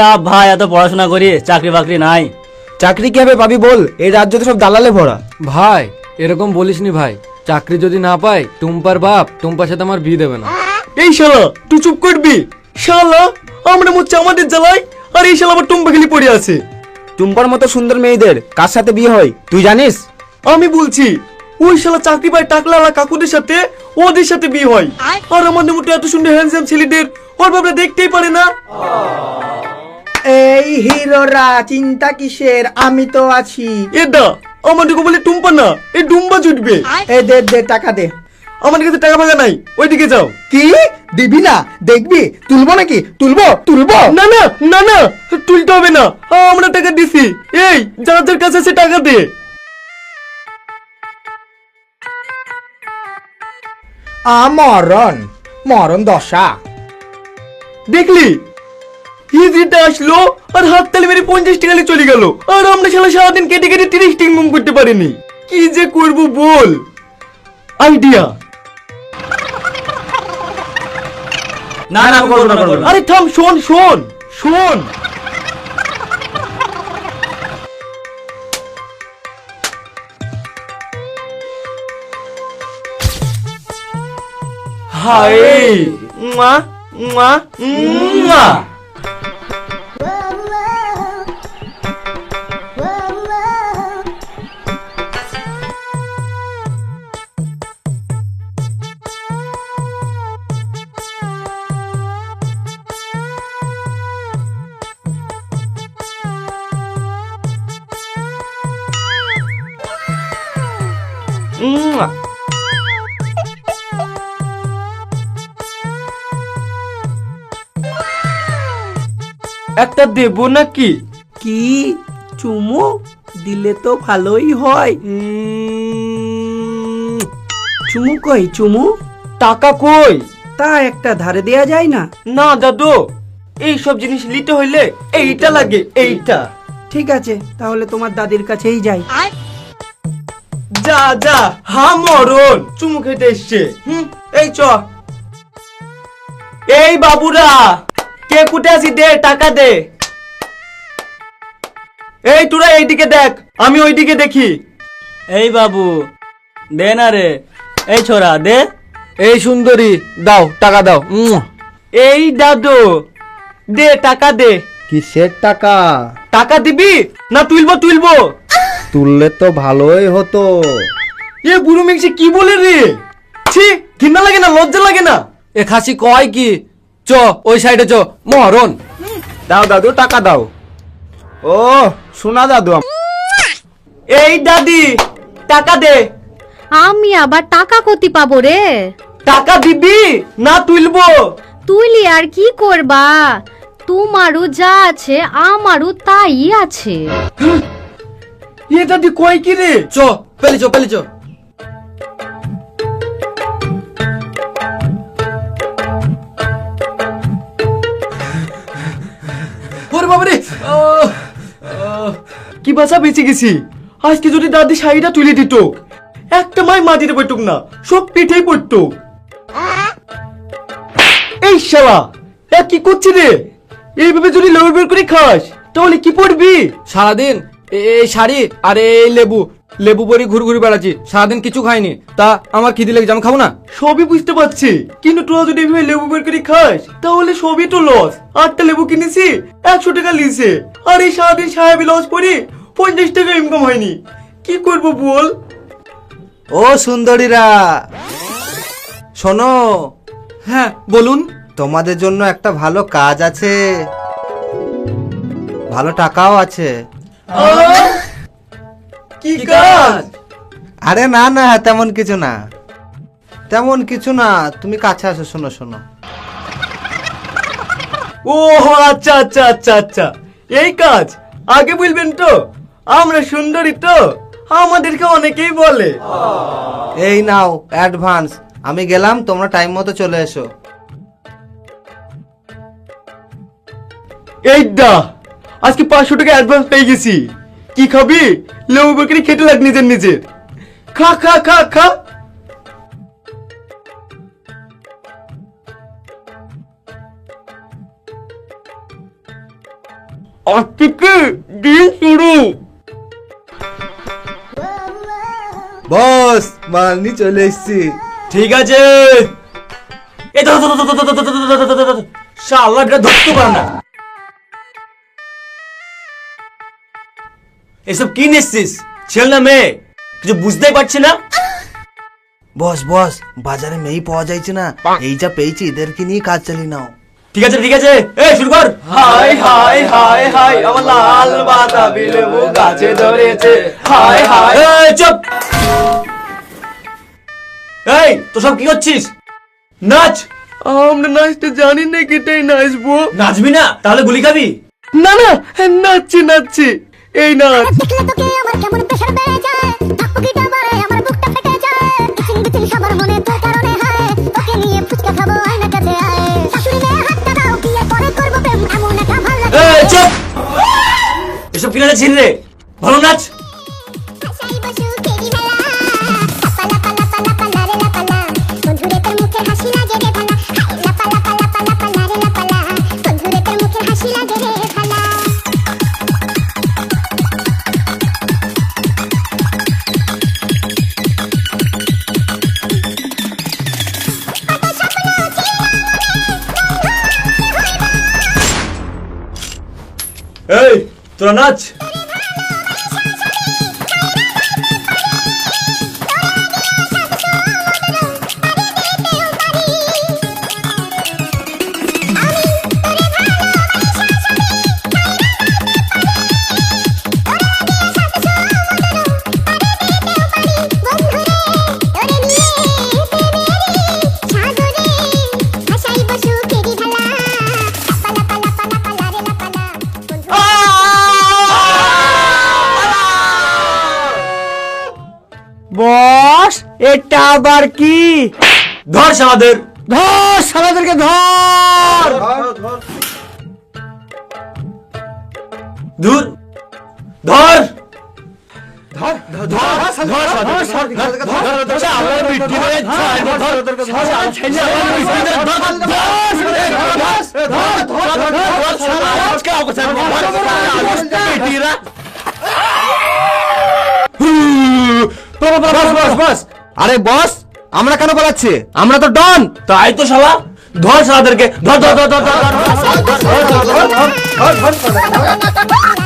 লাভ ভাই এত পড়াশোনা করি চাকরি বাকরি নাই। চাকরি কীভাবে পাবি বল? এই রাজ্য তো সব দালালে ভরা। ভাই এরকম বলিসনি ভাই। চাকরি যদি না পাই টুম্পার বাপ টুম্পার সাথে আমার বিয়ে দেবে না। এই শালা তুই চুপ করবি? শালা আমরা মরছি আমাদের জ্বালাই আর এই শালা আবার টুম্বা খেলি পড়ে আছে। টুম্পার মতো সুন্দর মেয়েদের কার সাথে বিয়ে হয়? তুই জানিস? আমি বলছি ওই শালা চাকরি পায় টাকলালা কাকুদের সাথে ওদের সাথে বিয়ে হয়। আর আমাদের মতো এত সুন্দর হ্যান্ডসাম ছেলেদের ওর বাবা দেখতেই পারে না। এই হিরোরা চিন্তা কিসের? আমি তো আছি। এদা আমাদেরকে বলে টুম্পা না এই ডুম্বা জুটবে। এ দে দে টাকা দে। আমাদের কাছে টাকা ফাঁকা নাই ওইদিকে যাও। কি? দিবি না? দেখবি? তুলবো নাকি? তুলবো? তুলবো? না না না না তুলতে হবে না। আমরা টাকা দিছি। এই যার যার কাছে আছে টাকা দে। আ মরণ। মরণ দশা। দেখলি? হিজড়িটা আসলো আর হাত তালি মেরে পঞ্চাশ টাকা চলে গেল। আর আমরা শালা সারাদিন কেটে কেটে তিরিশ টিং মুম করতে পারিনি। কি যে করব বল? আইডিয়া না না করব না করব আরে থাম শোন শোন শোন। হায় মা মা মা। মা একটা দেবো নাকি? কি? চুমু? দিলে তো ভালোই হয়। চুমু কই চুমু? টাকা কই? তা একটা ধারে দেয়া যায় না। না দাদু। এই সব জিনিস নিতে হইলে এইটা লাগে এইটা। ঠিক আছে তাহলে তোমার দাদির কাছেই যাই। যা যা হা মরণ। চুমু খেতে এসছে। হুম এই চ। এই বাবুরা কে কুটে আছি দে টাকা দে। এই তোরা এইদিকে দেখ আমি ওইদিকে দেখি। এই বাবু দে না রে। এই ছোরা দে। এই সুন্দরী দাও টাকা দাও উম। এই দাদু দে টাকা দে। কিসের টাকা? টাকা দিবি? না তুলবো তুলবো। তুললে তো ভালোই হতো। এ বুড়ো মিংসে কি বলে রে? ছি ঘৃণা লাগে না লজ্জা লাগে না? এ খাসি কয় কি? চ ওই সাইডে চ মরণ দাও দাদু টাকা দাও। ও শোনা দাদু এই দাদি টাকা দে। আমি আবার টাকা কতি পাবো রে? টাকা দিবি না তুলবো? তুইলি আর কি করবা? তোমারও যা আছে আমারও তাই আছে। এ দাদি কয় কি রে? চ পেলি চ পেলি চ। ওরে বাবারে আহ! কি বাসা বেঁচে গেছি? আজকে যদি দাদি শাড়িটা তুলে দিত একটা মাই মাটিতে পড়তুক না সব পিঠেই পড়তো এই শালা এ কি করছি রে? এইভাবে যদি বের করে খাস তাহলে কি পড়বি? সারাদিন এই শাড়ি আর এই লেবু লেবু পরি ঘুরে ঘুরে বেড়াচ্ছি সারাদিন কিছু খাইনি। তা আমার খিদি লেগেছে আমি খাব না? সবই বুঝতে পারছি কিন্তু তোরা যদি এভাবে লেবু বের করে খাস তাহলে সবই তো লস আটটা লেবু কিনেছি একশো টাকা লিছে আর এই সারাদিন সাহেবি লস পড়ি পঞ্চাশ টাকা ইনকাম হয়নি। কি করব বল? ও সুন্দরীরা! শোনো হ্যাঁ বলুন। তোমাদের জন্য একটা ভালো কাজ আছে। ভালো টাকাও আছে। কি কাজ? আরে না না তেমন কিছু না। তেমন কিছু না তুমি কাছে আসো শোনো শোনো। ও আচ্ছা আচ্ছা আচ্ছা আচ্ছা। এই কাজ আগে বলবেন তো? আমরা সুন্দরী তো? আমাদেরকে অনেকেই বলে। এই নাও অ্যাডভান্স আমি গেলাম তোমরা টাইম মতো চলে এসো। এই দা আজকে পাঁচশো টাকা অ্যাডভান্স পেয়ে গেছি কি খাবি লেবু বেকারি খেতে লাগ নিজের নিজের খা খা খা খা আজ থেকে দিন শুরু বস মাল নি চলে এসছি ঠিক আছে শালা ধরতে পারে না এসব কি নিচ্ছিস? ছেলে না মেয়ে? কিছু বুঝতেই পারছি না? বস বস বাজারে মেয়ে পাওয়া যাইছে না। এই যা পেয়েছি এদেরকে নিয়ে কাজ চালিয়ে নাও। ঠিক আছে ঠিক আছে। এই শুরু কর। হাই হাই হাই হাই আমার লাল বাতাবি লেবু গাছে ধরেছে। Hi hi. এই চুপ! এই তো সব কি করছিস? নাচ! আমরা নাচতে জানি না কেটাই নাচবো। নাচবি না তাহলে গুলি খাবি। না না নাচছি নাচছি। এই নাচ এসব কিনারে তোরা নাচ। বস এটা আবার কি ধর আমাদের ধর সারাদেরকে ধর দূর ধর বস বস বস আরে বস আমরা কেন পালাচ্ছি আমরা তো ডন তাই তো শালা ধর শালাদেরকে ধর ধর ধর ধর ধর ধর ধর